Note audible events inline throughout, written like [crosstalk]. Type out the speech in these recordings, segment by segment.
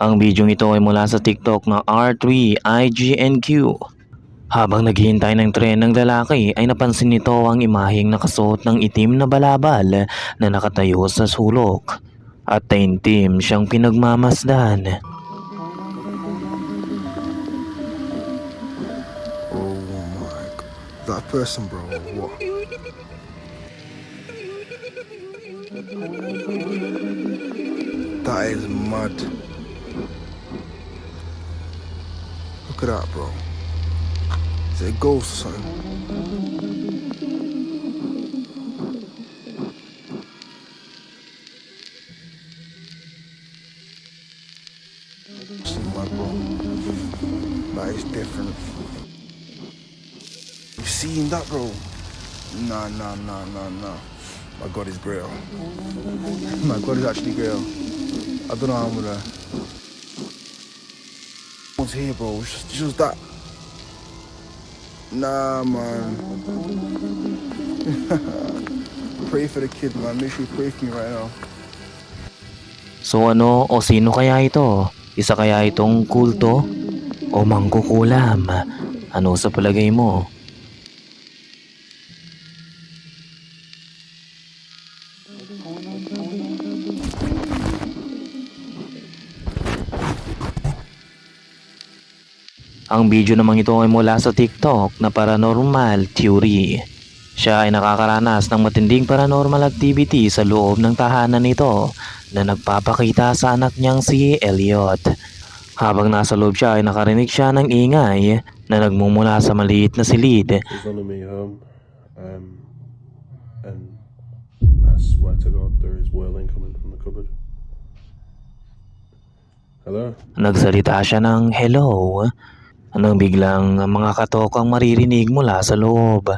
Ang bidyong ito ay mula sa TikTok na R3 IGNQ. Habang naghihintay ng tren ng lalaki ay napansin nito ang imaheng nakasuot ng itim na balabal na nakatayo sa sulok. At taintim siyang pinagmamasdan. Oh my god. That person, bro. What? That is mad. Look at bro. Is it a ghost or something? It's mad, bro. Is different. You seen that, bro? Nah, nah, nah, nah, nah. My God is real. [laughs] My God is actually real. I don't know how I'm gonna. What's here, bro? Just, just that. Nah, man. [laughs] pray for the kid, man. Make sure you pray for me right now. So ano o sino kaya ito? Isa kaya itong kulto? O mangkukulam? Ano sa palagay mo? Ang video namang ito ay mula sa TikTok na paranormal theory. Siya ay nakakaranas ng matinding paranormal activity sa loob ng tahanan nito na nagpapakita sa anak niyang si Elliot. Habang nasa loob siya ay nakarinig siya ng ingay na nagmumula sa maliit na silid home, um, and I swear to God, there is whirling coming from the cupboard. Hello? Nagsalita siya ng hello nang biglang mga katokang maririnig mula sa loob.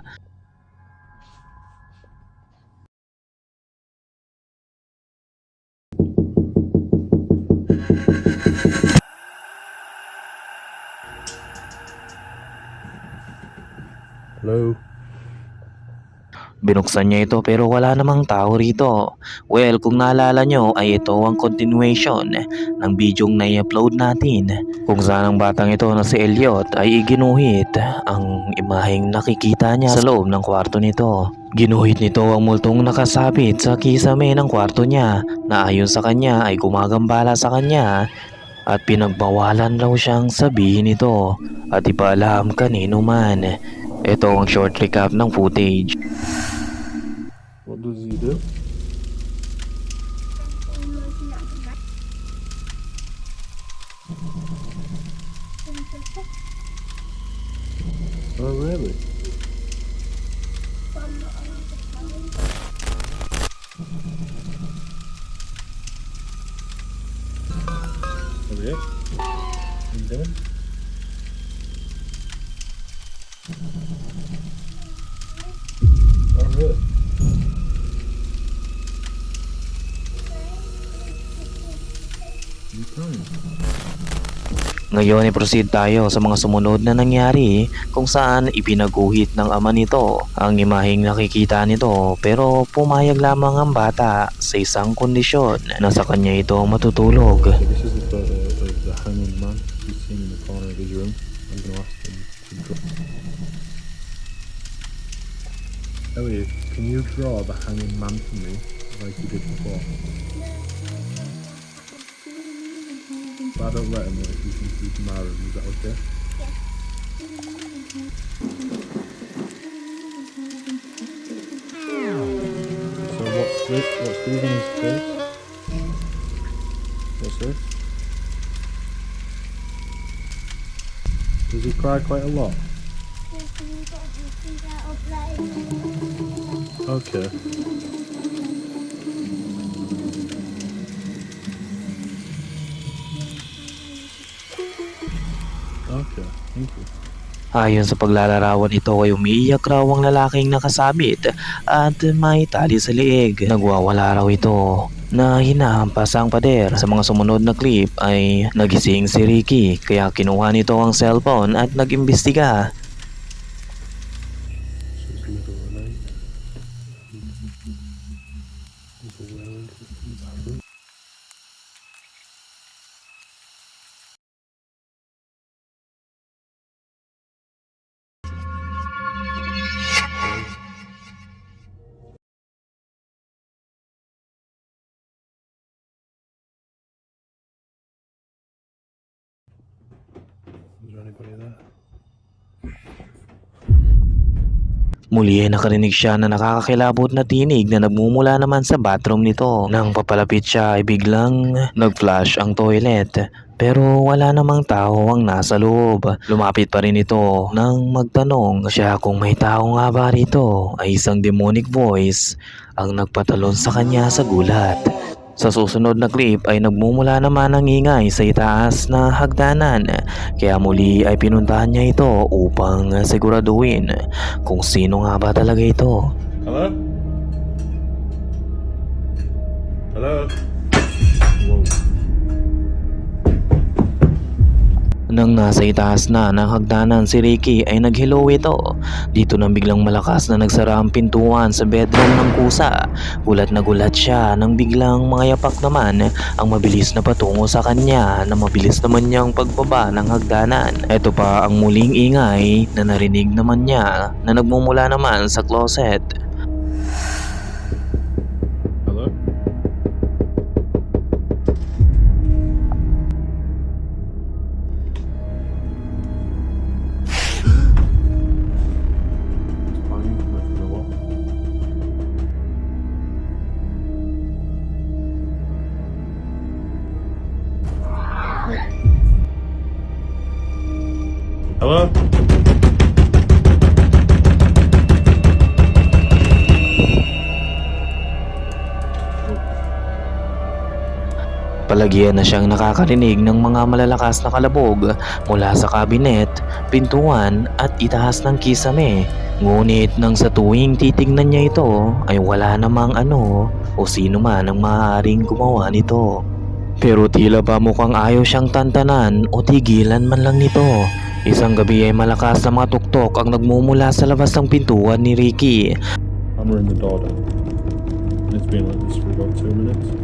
Hello? Binuksan niya ito pero wala namang tao rito. Well, kung naalala nyo ay ito ang continuation ng bidyong na-upload natin kung saan ang batang ito na si Elliot ay iginuhit ang imaheng nakikita niya sa loob ng kwarto nito. Ginuhit nito ang multong nakasabit sa kisame ng kwarto niya na ayon sa kanya ay gumagambala sa kanya at pinagbawalan raw siyang sabihin ito at ipaalam kanino man. Ito ang short recap ng footage. What does he do? Oh, really? Are you doing? Oh, really? Ngayon ay proceed tayo sa mga sumunod na nangyari kung saan ipinaguhit ng ama nito ang imaheng nakikita nito pero pumayag lamang ang bata sa isang kondisyon na sa kanya ito matutulog. You draw the hanging man for me like you did before? But I don't let him know if you can see tomorrow. Is that okay? So what's this? What's these face? What's this? Does he cry quite a lot? Okay. Okay, thank you. Ayon sa paglalarawan ito ay umiiyak raw ang lalaking nakasabit at may tali sa liig. Nagwawala raw ito na hinahampas ang pader. Sa mga sumunod na clip ay nagising si Ricky kaya kinuha nito ang cellphone at nag-imbestiga. There anybody there? Muli ay nakarinig siya na nakakakilabot na tinig na nagmumula naman sa bathroom nito. Nang papalapit siya ay biglang nag-flash ang toilet. Pero wala namang tao ang nasa loob. Lumapit pa rin ito nang magtanong siya kung may tao nga ba rito ay isang demonic voice ang nagpatalon sa kanya sa gulat. Sa susunod na clip ay nagmumula naman ang ingay sa itaas na hagdanan kaya muli ay pinuntahan niya ito upang siguraduhin kung sino nga ba talaga ito. Hello? Hello? Nang nasa itaas na ng hagdanan si Ricky ay nag-hello ito. Dito nang biglang malakas na nagsara ang pintuan sa bedroom ng kusa. Gulat na gulat siya nang biglang mga yapak naman ang mabilis na patungo sa kanya na mabilis naman niyang pagbaba ng hagdanan. Ito pa ang muling ingay na narinig naman niya na nagmumula naman sa closet. Palagyan na siyang nakakarinig ng mga malalakas na kalabog mula sa kabinet, pintuan at itaas ng kisame. Ngunit nang sa tuwing titignan niya ito ay wala namang ano o sino man ang maaaring gumawa nito. Pero tila ba mukhang ayaw siyang tantanan o tigilan man lang nito. Isang gabi ay malakas na mga tuktok ang nagmumula sa labas ng pintuan ni Ricky in the. And it's been like this for about two minutes.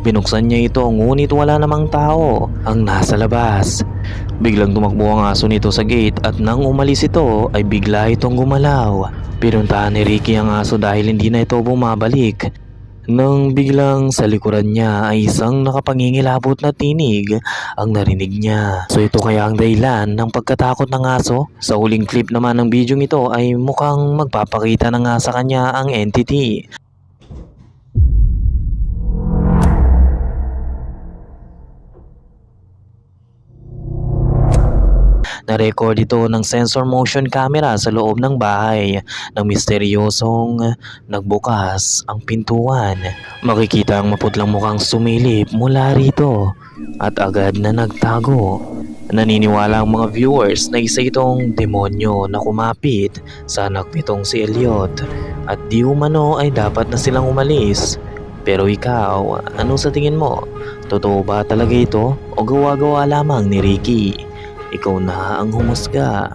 Binuksan niya ito ngunit wala namang tao ang nasa labas. Biglang tumakbo ang aso nito sa gate at nang umalis ito ay bigla itong gumalaw. Pinuntahan ni Ricky ang aso dahil hindi na ito bumabalik. Nang biglang sa likuran niya ay isang nakapangingilabot na tinig ang narinig niya. So ito kaya ang dahilan ng pagkatakot ng aso? Sa huling clip naman ng video ito ay mukhang magpapakita na nga sa kanya ang entity. Na-record ito ng sensor motion camera sa loob ng bahay ng misteryosong nagbukas ang pintuan. Makikita ang maputlang mukhang sumilip mula rito at agad na nagtago. Naniniwala ang mga viewers na isa itong demonyo na kumapit sa anak nitong si Elliot at di umano ay dapat na silang umalis. Pero ikaw, ano sa tingin mo? Totoo ba talaga ito o gawa-gawa lamang ni Ricky? Ikaw na ang humusga.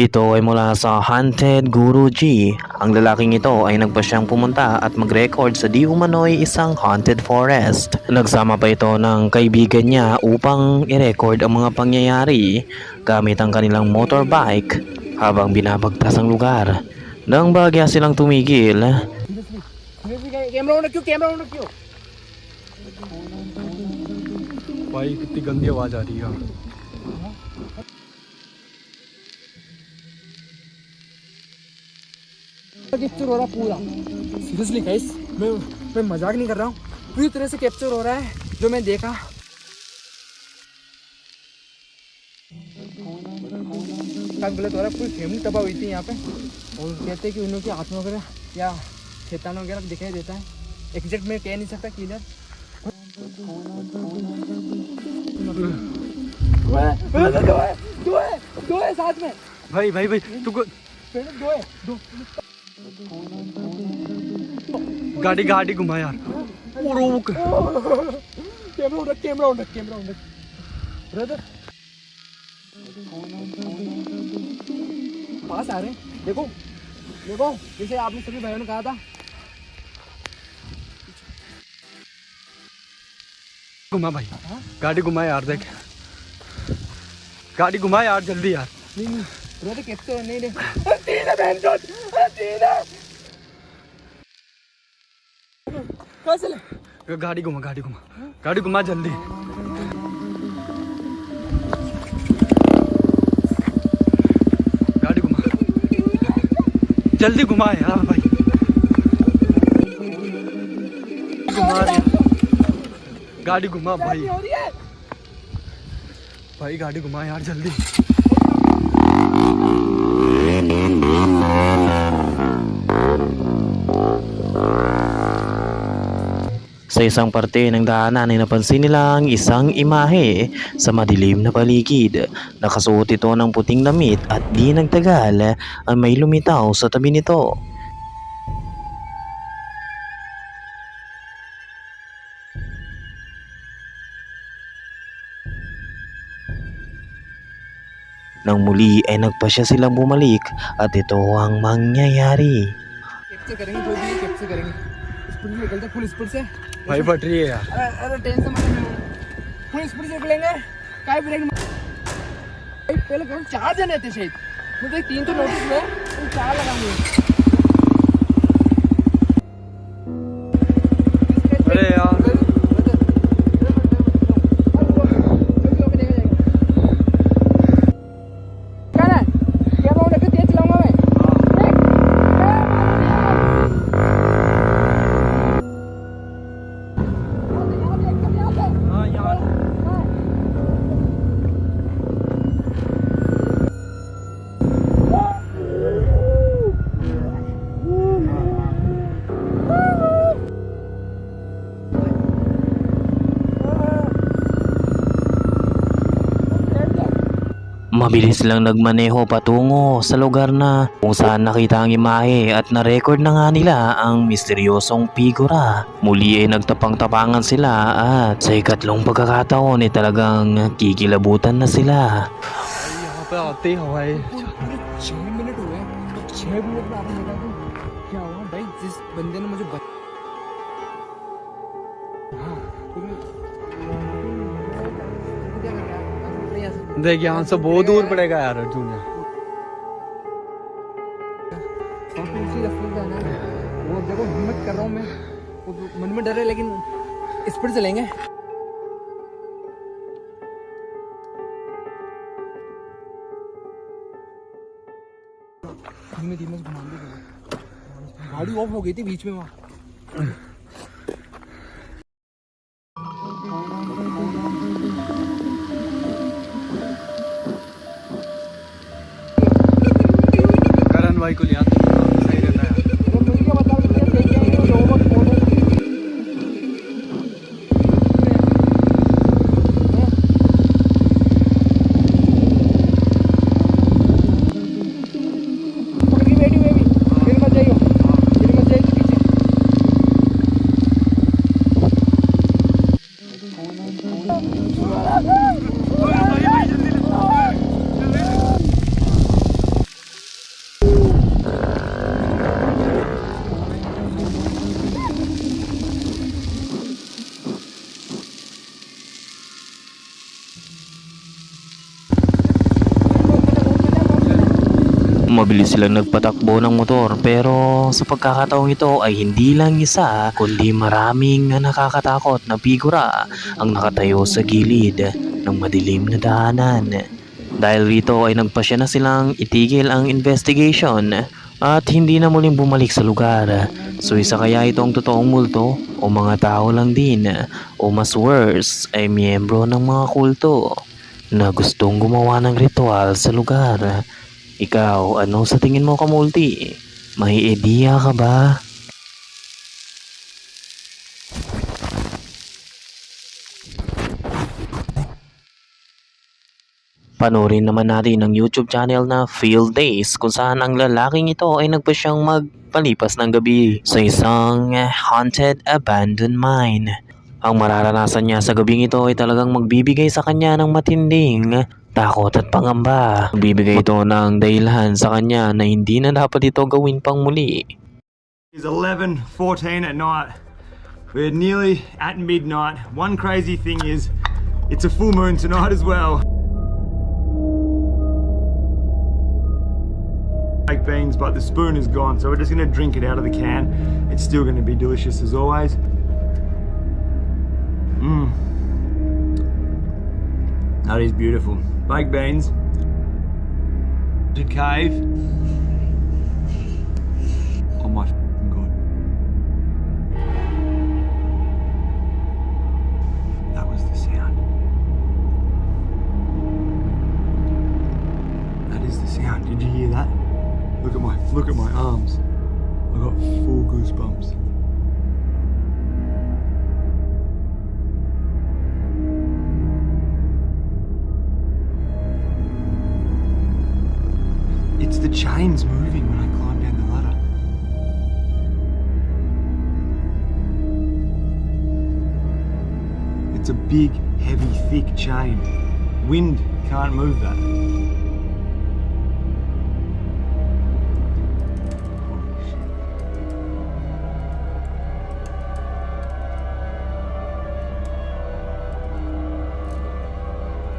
Ito ay mula sa Haunted Guruji. Ang lalaking ito ay nagpa siyang pumunta at mag-record sa di umano'y isang haunted forest. Nagsama pa ito ng kaibigan niya upang i-record ang mga pangyayari gamit ang kanilang motorbike habang binabagtas ang lugar. Nang bagya silang tumigil, camera on रखियो camera on रखियो। भाई कितनी गंदी आवाज़ आ रही है। कैप्चर हो रहा पूरा। सीरियसली गाइस मैं मैं मज़ाक नहीं कर रहा हूँ। पूरी तरह से कैप्चर हो रहा है जो मैं देखा। गलत हो रहा है पूरी फैमिली तबाह हुई थी यहाँ पे। और कहते हैं कि उन लोगों की आत्मा वगैरह या शैतान वगैरह दिखाई देता है। एग्जैक्ट मैं कह नहीं सकता किधर दो है। साथ में। भाई भाई भाई तू दो है दो गाड़ी गाड़ी घुमा यार। रोक। कैमरा कैमरा कैमरा ब्रदर पास आ रहे देखो देखो जैसे आपने सभी भाइयों ने कहा था घुमा भाई। गाड़ी घुमा यार, देख। गाड़ी घुमा यार, जल्दी यार। नहीं नहीं तो नहीं नहीं गाड़ी घुमा गाड़ी घुमा। गाड़ी घुमा जल्दी। गाड़ी घुमा। जल्दी घुमा यार, भाई। घुमा गाड़ी घुमा भाई हो रही है भाई गाड़ी घुमा यार जल्दी Sa isang parte ng daanan ay napansin nila ang isang imahe sa madilim na paligid. Nakasuot ito ng puting damit at di nagtagal ay may lumitaw sa tabi nito. Nang muli ay nagpasya silang bumalik at ito ang mangyayari. भाई फट रही है यार अरे टेंशन मत ले full speed से निकलेंगे काय ब्रेक पहले कौन चार जने थे शायद मुझे तीन तो नोटिस हुए तो चार लगाएँगे अरे यार Mabilis lang nagmaneho patungo sa lugar na kung saan nakita ang imahe at na-record na nga nila ang misteryosong figura. Muli ay nagtapang-tapangan sila at sa ikatlong pagkakataon ay talagang kikilabutan na sila. यहाँ पे आते ही हवाएं पूरे छह मिनट हुए हैं छह मिनट में आपने बता दूं क्या हुआ भाई जिस बंदे ने मुझे बत... देख, यहाँ से बहुत दूर पड़ेगा यार अर्जुन यहाँ। मैं। मन में डर है, लेकिन स्पीड चलेंगे धीमे धीमे से घुमा दे गाड़ी ऑफ़ हो गई थी बीच में वहाँ। e Goliath. Silang nagpatakbo ng motor pero sa pagkakataong ito ay hindi lang isa kundi maraming nakakatakot na figura ang nakatayo sa gilid ng madilim na daanan. Dahil rito ay nagpasya na silang itigil ang investigation at hindi na muling bumalik sa lugar. So isa kaya itong totoong multo o mga tao lang din o mas worse ay miyembro ng mga kulto na gustong gumawa ng ritual sa lugar. Ikaw, ano sa tingin mo kamulti? May ideya ka ba? Panorin naman natin ang YouTube channel na Field Days kung saan ang lalaking ito ay nagpa siyang magpalipas ng gabi sa isang haunted abandoned mine. Ang mararanasan niya sa gabing ito ay talagang magbibigay sa kanya ng matinding takot at pangamba. Magbibigay ito ng dahilan sa kanya na hindi na dapat ito gawin pang muli. It's 11:14 at night. We're nearly at midnight. One crazy thing is, it's a full moon tonight as well. Baked beans, but the spoon is gone, so we're just gonna drink it out of the can. It's still gonna be delicious as always. Mmm. That is beautiful. Baked beans. The cave. Oh my god. That was the sound. That is the sound. Did you hear that? Look at my look at my arms. I got full goosebumps. Chains moving when I climb down the ladder. It's a big, heavy, thick chain. Wind can't move that.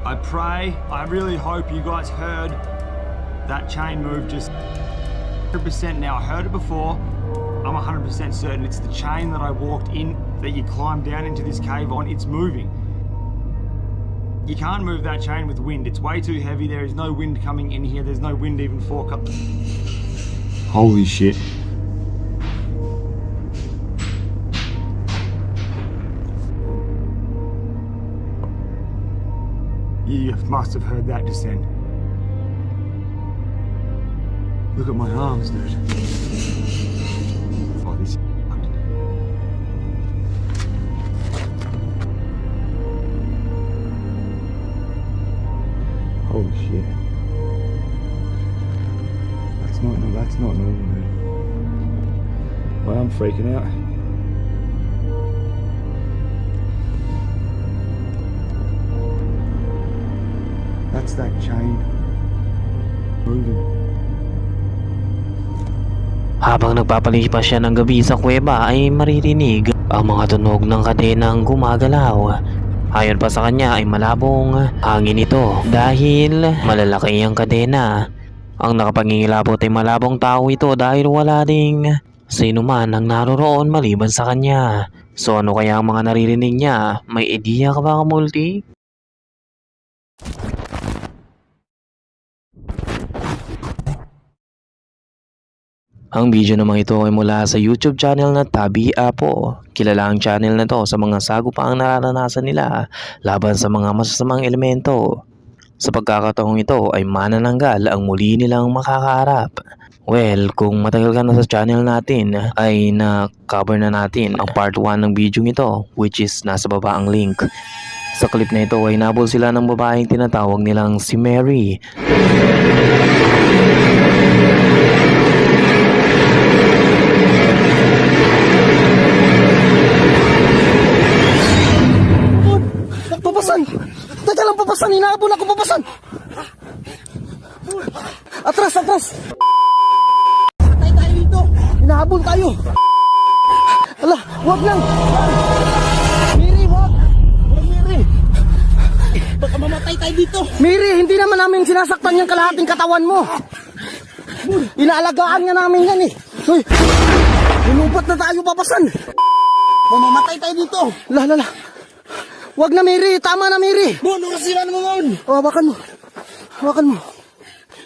I pray, I really hope you guys heard that chain move just 100% now. I heard it before. I'm 100% certain it's the chain that I walked in, that you climbed down into this cave on. It's moving. You can't move that chain with wind. It's way too heavy. There is no wind coming in here. There's no wind even up. Holy shit. You must have heard that descend. Look at my arms, dude. Oh. Holy shit. That's not no, that's not normal, dude. Well, I'm freaking out. That's that chain moving. Habang nagpapalipas siya ng gabi sa kuweba ay maririnig ang mga tunog ng kadenang gumagalaw. Ayon pa sa kanya ay malabong hangin ito dahil malalaki ang kadena. Ang nakapangingilabot ay malabong tao ito dahil wala ding sino man ang naroroon maliban sa kanya. So ano kaya ang mga naririnig niya? May ideya ka ba kamulti? Ang video naman ito ay mula sa YouTube channel na Tabi Apo. Kilala ang channel na to sa mga sagupaang nararanasan nila laban sa mga masasamang elemento. Sa pagkakataong ito ay manananggal ang muli nilang makakaharap. Well, kung matagal ka na sa channel natin ay na-cover na natin ang part 1 ng video ito which is nasa baba ang link. Sa clip na ito ay nabol sila ng babaeng tinatawag nilang si Mary Papasan! Teka lang, papasan! Hinahabol ako, papasan! Atras, atras! Patay tayo dito! Hinahabol tayo! Ala, wag lang! Miri, wag! Wag, Miri! Baka mamatay tayo dito! Miri, hindi naman namin sinasaktan yung kalahating katawan mo! Inaalagaan nga namin yan eh. Uy, linupat na tayo papasan. Mamamatay tayo dito. La, la, la. Wag na, Mary. Tama na, Mary. Mon, orasyonan mo, Mon. O, hawakan mo. Hawakan mo.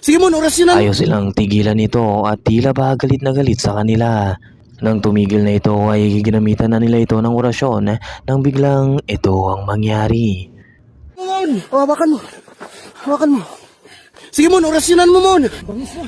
Sige, Mon, orasyonan. Ayaw silang tigilan ito at tila ba galit na galit sa kanila. Nang tumigil na ito ay ginamitan na nila ito ng orasyon nang biglang ito ang mangyari. Mon. O, hawakan mo. Hawakan mo. Sige, Mon, orasyonan mo, Mon. Bangis na.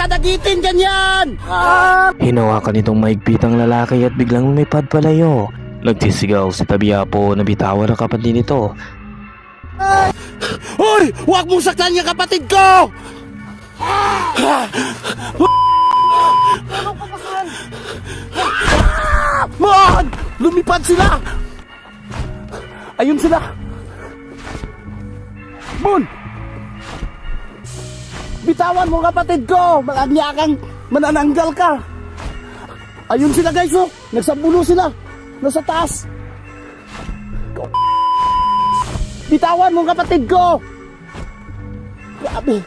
Mon! Baka dagitin ganyan! Hinawakan itong maigpitang lalaki at biglang lumipad palayo. Nagtisigaw si Tabiapo na bitawan ang kapatid nito. Hoy! Huwag mong saktan yung kapatid ko! Mon! Lumipad sila! Ayun sila! Mon! Bitawan mo kapatid ko! Malagya kang manananggal ka! Ayun sila guys oh! Nagsabulo sila! Nasa taas! Bitawan mo kapatid ko! Grabe!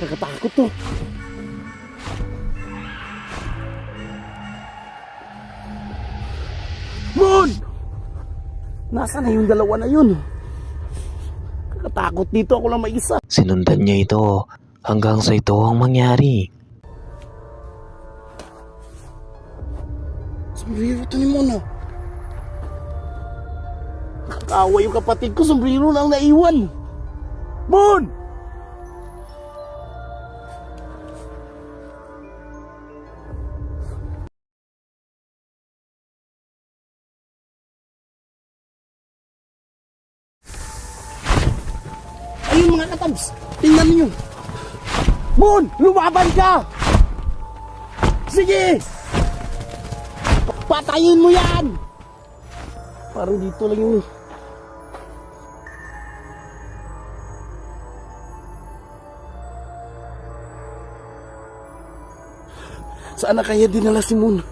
Kakatakot to. Moon! Nasaan na yung dalawa na yun? Kakatakot dito ako lang may isa. Sinundan niya ito hanggang sa ito ang mangyari. Sombrero to ni Moon ah. Nakakawa yung kapatid ko, sombrero lang naiwan. Moon! Lumaban ka! Sige! Patayin mo yan! Parang dito lang yung... Saan na kaya dinala si Moon?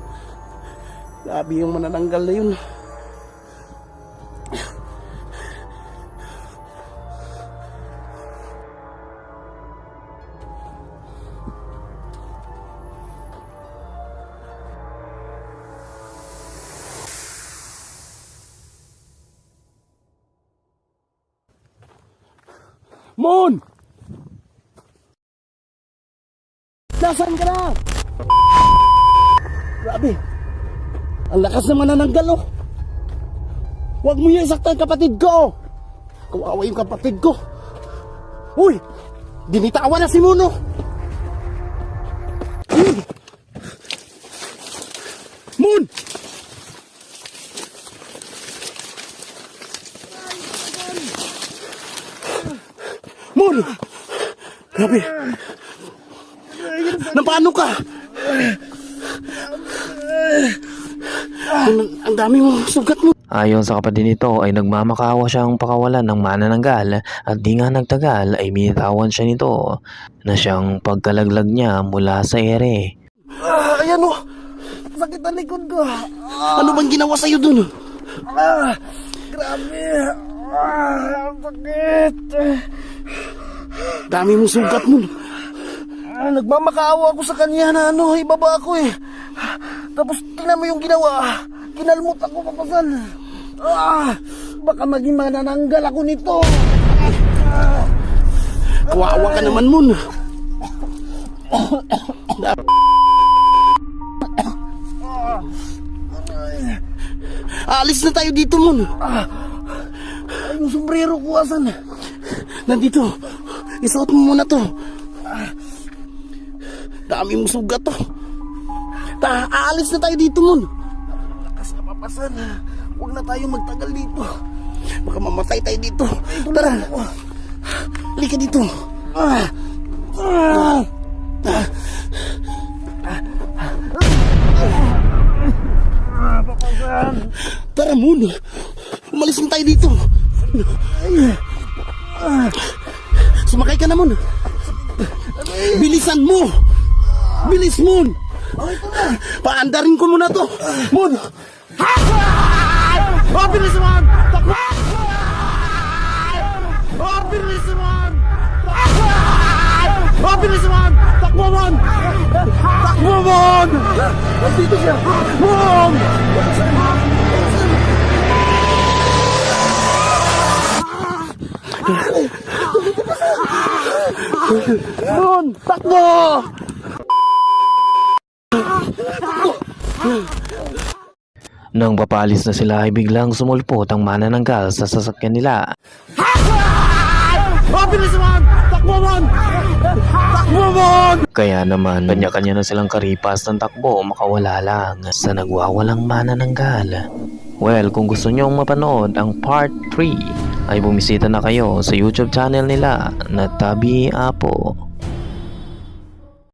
Grabe yung manananggal na yun. Lakas naman na ng galo. Huwag mo yung saktan kapatid ko. Kawawa yung kapatid ko. Uy! Dinitawan na si Muno. Uy! Moon! Moon! Grabe. Napaano ka? Ang, ang dami mo sugat mo. Ayon sa kapatid nito ay nagmamakawa siyang pakawalan ng manananggal at di nga nagtagal ay binitawan siya nito na siyang pagkalaglag niya mula sa ere. Ah, ayan o. Sakit ang likod ko. Ano bang ginawa sa'yo dun? Ah, grabe. Ah, sakit. Dami mo sugat mo. Ah, nagmamakaawa ako sa kanya na ano, ibaba ako eh. Tapos tingnan mo yung ginawa. Kinalmot ako papasan. Ah, baka maging manananggal ako nito. Ah, Kawawa ka naman, Mun. Alis na tayo dito, Mun. Ay, yung sombrero ko, asan? Nandito. Isuot mo muna to. Dami mong sugat to. Ta, aalis na tayo dito, Mun. Pasan, huwag na tayo magtagal dito. Baka mamatay tayo dito. Tara. Halika dito. Ah. Ah. Ah. Tara, Moon. Umalis na tayo dito. Ah. Sumakay ka na, Moon. Bilisan mo! Bilis, Moon! Paandarin ko muna to! Moon! Oh, bilis, Moon! Takbo! Oh, bilis, Moon! Oh, bilis, Moon! Takbo, Moon! Takbo, Moon! Dito siya! Moon! Moon! Takbo! Nang papalis na sila ay biglang sumulpot ang manananggal sa sasakyan nila. Bilis, Moon! Takbo, Moon! Takbo, Moon! Kaya naman, kanya-kanya na silang karipas ng takbo makawala lang sa nagwawalang manananggal. Well, kung gusto nyong mapanood ang part 3, ay bumisita na kayo sa YouTube channel nila na Tabi Apo.